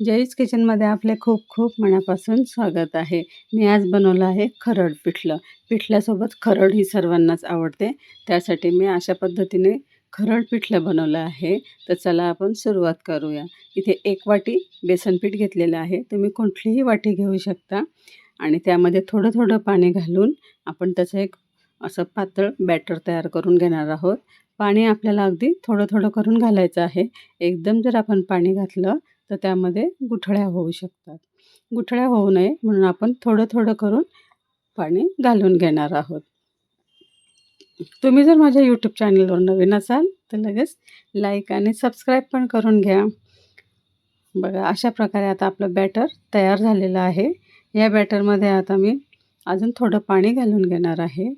जयच किचनमध्ये आपले खूप खूप मनापासून स्वागत आहे. मी आज बनवलं आहे खरड पिठलं. पिठल्यासोबत खरड ही सर्वांनाच आवडते. त्यासाठी मी अशा पद्धतीने खरड पिठलं बनवलं आहे. तर चला आपण सुरुवात करूया. इथे एक वाटी बेसन पीठ घेतलेलं आहे. तुम्ही कुठलीही वाटी घेऊ शकता. आणि त्यामध्ये थोडं थोडं पाणी घालून आपण त्याचं एक असं पातळ बॅटर तयार करून घेणार आहोत. पाणी आपल्याला अगदी थोडं थोडं करून घालायचं आहे. एकदम जर आपण पाणी घातलं तर त्यामध्ये गुठळ्या होऊ शकतात. गुठळ्या होऊ नये म्हणून आपण थोडं थोडं करून पाणी घालून घेणार आहोत. तुम्ही जर माझ्या यूट्यूब चॅनलवर नवीन असाल तर लगेच लाईक आणि सबस्क्राईब पण करून घ्या. बघा अशा प्रकारे आता आपलं बॅटर तयार झालेलं आहे. या बॅटरमध्ये आता मी अजून थोडं पाणी घालून घेणार आहे.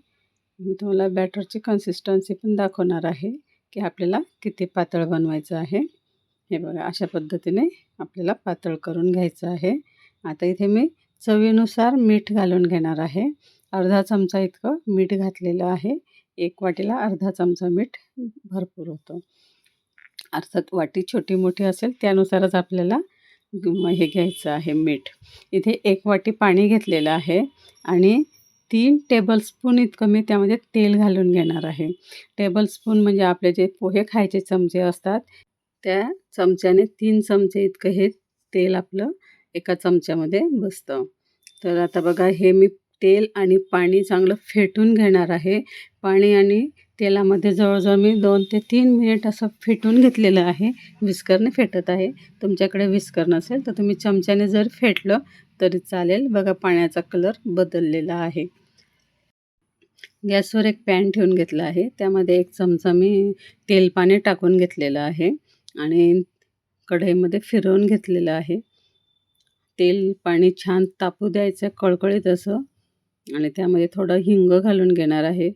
मी तुम्हाला बॅटरची कन्सिस्टन्सी पण दाखवणार आहे की आपल्याला किती पातळ बनवायचं आहे. हे बघा अशा पद्धतीने आपल्याला पातळ करून घ्यायचं आहे. आता इथे मी चवीनुसार मीठ घालून घेणार आहे. अर्धा चमचा इतकं मीठ घातलेलं आहे. एक वाटीला अर्धा चमचा मीठ भरपूर होतं. अर्थात वाटी छोटी मोठी असेल त्यानुसारच आपल्याला हे घ्यायचं आहे मीठ. इथे एक वाटी पाणी घेतलेलं आहे आणि तीन टेबलस्पून इतकं मी त्यामध्ये तेल घालून घेणार आहे. टेबलस्पून म्हणजे आपले जे पोहे खायचे चमचे असतात त्या चमच्याने तीन चमचे इतकं हे तेल आपलं एका चमच्यामध्ये बसतं. तर आता बघा हे मी तेल आणि पाणी चांगलं फेटून घेणार आहे. पाणी आणि तेलामध्ये जवळजवळ मी दोन ते तीन मिनिट असं फेटून घेतलेलं आहे. विस्करने फेटत आहे. तुमच्याकडे विस्कर नसेल तर तुम्ही चमच्याने जर फेटलं तरी चालेल. बघा पाण्याचा कलर बदललेला आहे. गॅसवर एक पॅन ठेवून घेतला आहे. त्यामध्ये एक चमचा मी तेल पाणी टाकून घेतलेलं आहे. आणि कढईमध्ये फिरवून घेतलेलं आहे. तेल पाणी छान तापू द्यायचं कळकळीत असं. आणि त्यामध्ये थोडं हिंग घालून घेणार आहे.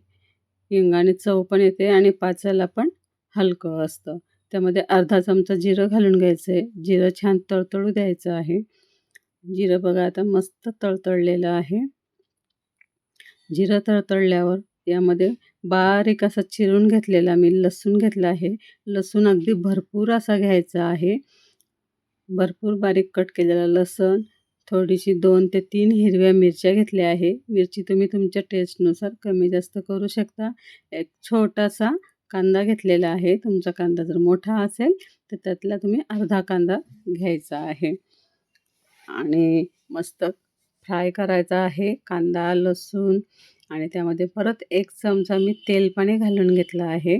हिंगाने चव पण येते आणि पाचायला पण हलकं असतं. त्यामध्ये अर्धा चमचा जिरं घालून घ्यायचं आहे. जिरं छान तळतळू द्यायचं आहे. जिरं बघा आता मस्त तळतळलेलं आहे. जिरं तळतळल्यावर यामध्ये बारीक असा चिरून घेतलेला मी लसूण घेतला आहे. लसूण अगदी भरपूर असा घ्यायचा आहे. भरपूर बारीक कट केलेला लसूण थोडीशी दोन ते तीन हिरव्या मिरच्या घेतल्या आहे. मिरची तुम्ही तुमच्या टेस्टनुसार कमी जास्त करू शकता. एक छोटासा कांदा घेतलेला आहे. तुमचा कांदा जर मोठा असेल तर त्यातला तुम्ही अर्धा कांदा घ्यायचा आहे. आणि मस्त फ्राय करायचा आहे. कांदा लसूण आणि त्यामध्ये परत एक चमचा मी तेल पाणी घालून घेतलं आहे.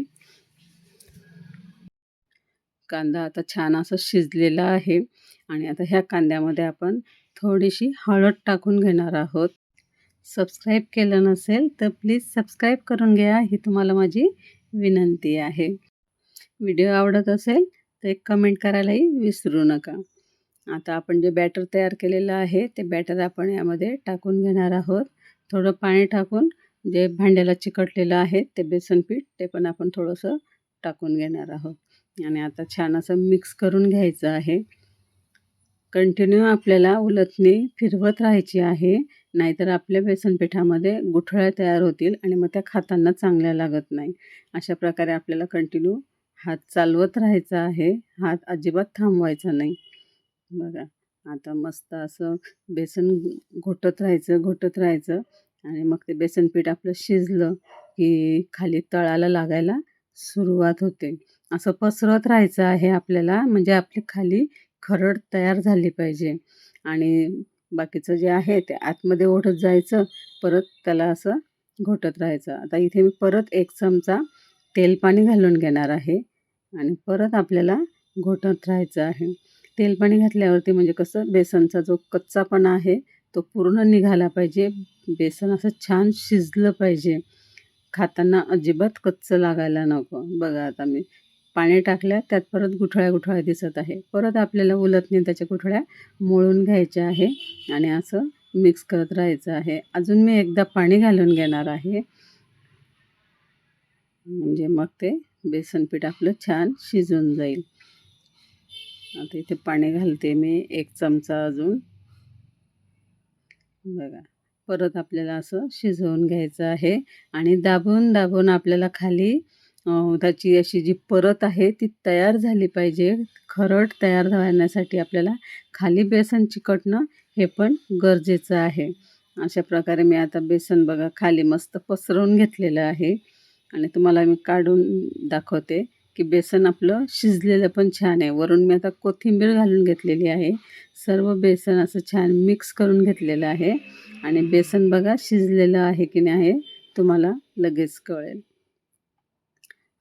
कांदा आता छान असं शिजलेला आहे आणि आता ह्या कांद्यामध्ये आपण थोडीशी हळद टाकून घेणार आहोत. सबस्क्राईब केलं नसेल तर प्लीज सबस्क्राईब करून घ्या ही तुम्हाला माझी विनंती आहे. व्हिडिओ आवडत असेल तर एक कमेंट करायलाही विसरू नका. आता आपण जे बॅटर तयार केलेलं आहे ते बॅटर आपण यामध्ये टाकून घेणार आहोत. थोडं पाणी टाकून जे भांड्याला चिकटलेलं आहे ते बेसन पीठ ते पण आपण थोडंसं टाकून घेणार आहोत. आणि आता छान असं मिक्स करून घ्यायचं आहे. कंटिन्यू आपल्याला उलटणी फिरवत राहायची आहे. नाहीतर आपल्या बेसनपीठामध्ये गुठळ्या तयार होतील आणि मग त्या खाताना चांगल्या लागत नाही. अशा प्रकारे आपल्याला कंटिन्यू हात चालवत राहायचा आहे. हात अजिबात थांबवायचा नाही. बघा. आता मस्त असं बेसन घोटत राहायचं घोटत राहायचं आणि मग ते बेसन पीठ आपलं शिजलं की खाली तळाला लागायला सुरुवात होते. असं पसरत राहायचं आहे आपल्याला म्हणजे आपली खाली खरड तयार झाली पाहिजे आणि बाकीचं जे आहे ते आतमध्ये ओढत जायचं परत त्याला असं घोटत राहायचं. आता इथे मी परत एक चमचा तेल पाणी घालून घेणार आहे आणि परत आपल्याला घोटत राहायचं आहे. तेल पाणी घातल्यावरती म्हणजे कसं बेसनचा जो कच्चापणा आहे तो पूर्ण निघाला पाहिजे. बेसन असं छान शिजलं पाहिजे. खाताना अजिबात कच्चं लागायला नको. बघा आता मी पाणी टाकल्या त्यात परत गुठळ्या गुठळ्या दिसत आहे. परत आपल्याला उलटणे त्याच्या गुठळ्या मोळून घ्यायच्या आहे आणि असं मिक्स करत राहायचं आहे. अजून मी एकदा पाणी घालून घेणार आहे. म्हणजे मग ते बेसन पीठ आपलं छान शिजून जाईल. आता इथे पाणी घालते मी एक चमचा अजून बघा परत आपल्याला असं शिजवून घ्यायचं आहे आणि दाबून दाबून आपल्याला खाली त्याची अशी जी परत आहे ती तयार झाली पाहिजे. खरड तयार होण्यासाठी आपल्याला खाली बेसन चिकटणं हे पण गरजेचं आहे. अशा प्रकारे मी आता बेसन बघा खाली मस्त पसरवून घेतलेलं आहे आणि तुम्हाला मी काढून दाखवते की बेसन आपलं शिजलेलं पण छान आहे. वरून मी आता कोथिंबीर घालून घेतलेली आहे. सर्व बेसन असं छान मिक्स करून घेतलेलं आहे आणि बेसन बघा शिजलेलं आहे की नाही आहे तुम्हाला लगेच कळेल.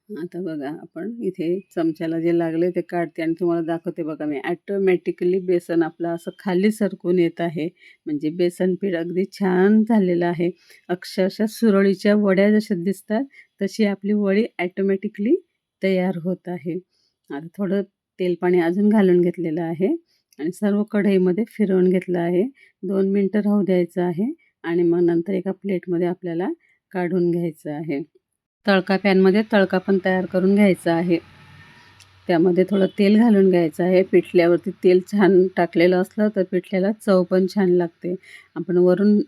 आता बघा आपण इथे चमच्याला जे लागले ते काढते आणि तुम्हाला दाखवते बघा मी ॲटोमॅटिकली बेसन आपलं असं खाली सरकून येत आहे. म्हणजे बेसन पीठ अगदी छान झालेलं आहे. अक्षरशः सुरळीच्या वड्या जशा दिसतात तशी आपली वडी ॲटोमॅटिकली तयार होत आहे. आता थोडं तेल पाणी अजून घालून घेतलेलं आहे आणि सर्व कढईमध्ये फिरवून घेतलं आहे. दोन मिनटं राहू द्यायचं आहे आणि मग नंतर एका प्लेटमध्ये आपल्याला काढून घ्यायचं आहे. तळका पॅनमध्ये तळका पण तयार करून घ्यायचा आहे. त्यामध्ये थोडं तेल घालून घ्यायचं आहे. पिठल्यावरती तेल छान टाकलेलं असलं तर पिठल्याला चव पण छान लागते. आपण वरून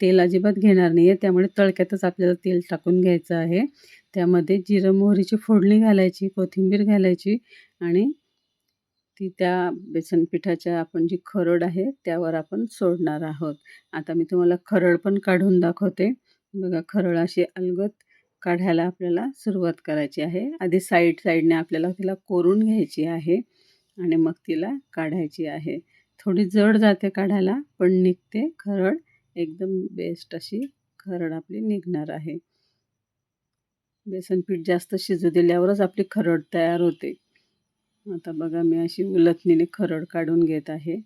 तेल अजिबात घेणार नाही आहे. त्यामुळे तळक्यातच आपल्याला तेल टाकून घ्यायचं आहे. त्यामध्ये जिरं मोहरीची फोडणी घालायची, कोथिंबीर घालायची आणि ती त्या बेसन पिठाच्या आपण जी खरड आहे त्यावर आपण सोडणार आहोत. आता मी तुम्हाला खरड पण काढून दाखवते. बघा खरड अशी अलगत काढायला आपल्याला सुरुवात करायची आहे. आधी साईड साईडने आपल्याला तिला कोरून घ्यायची आहे आणि मग तिला काढायची आहे. थोडी जड जाते काढायला पण निघते खरड. एकदम बेस्ट अशी खरड आपली निघणार आहे. बेसन पीठ जास्त शिजू दिल्यावरच आपली खरड तयार होते. आता बघा मी अशी उलथणीने खरड काढून घेत आहे.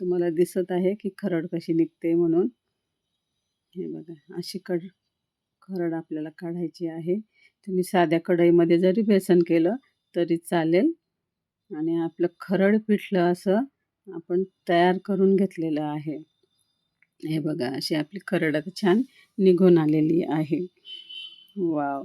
तुम्हाला दिसत आहे की खरड कशी निघते म्हणून. हे बघा अशी कड खरड आपल्याला काढायची आहे. तुम्ही साध्या कढईमध्ये जरी बेसन केलं तरी चालेल आणि आपलं खरड पिठलं असं आपण तयार करून घेतलेलं आहे. हे बघा अशी आपली खरड आता छान निघून आलेली आहे. वाव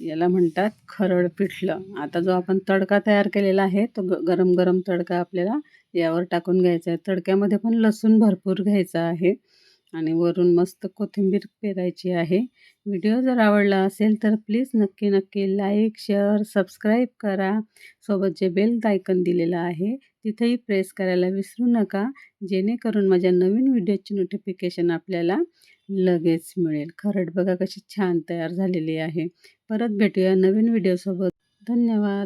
याला म्हणतात खरड पिठलं. आता जो आपण तडका तयार केलेला आहे तो ग गरम गरम तडका आपल्याला यावर टाकून घ्यायचा आहे. तडक्यामध्ये पण लसूण भरपूर घ्यायचा आहे आणि वरून मस्त कोथिंबीर पेरायची आहे. व्हिडिओ जर आवडला असेल तर प्लीज नक्की नक्की लाईक, शेअर, सबस्क्राईब करा. सोबत जे बेल आयकन दिलेलं आहे तिथेही प्रेस करायला विसरू नका. जेणेकरून माझ्या नवीन व्हिडिओची नोटिफिकेशन आपल्याला लगेच मिळेल. खरड बघा कशी छान तयार झालेली आहे. परत भेटूया नवीन व्हिडिओसोबत. धन्यवाद.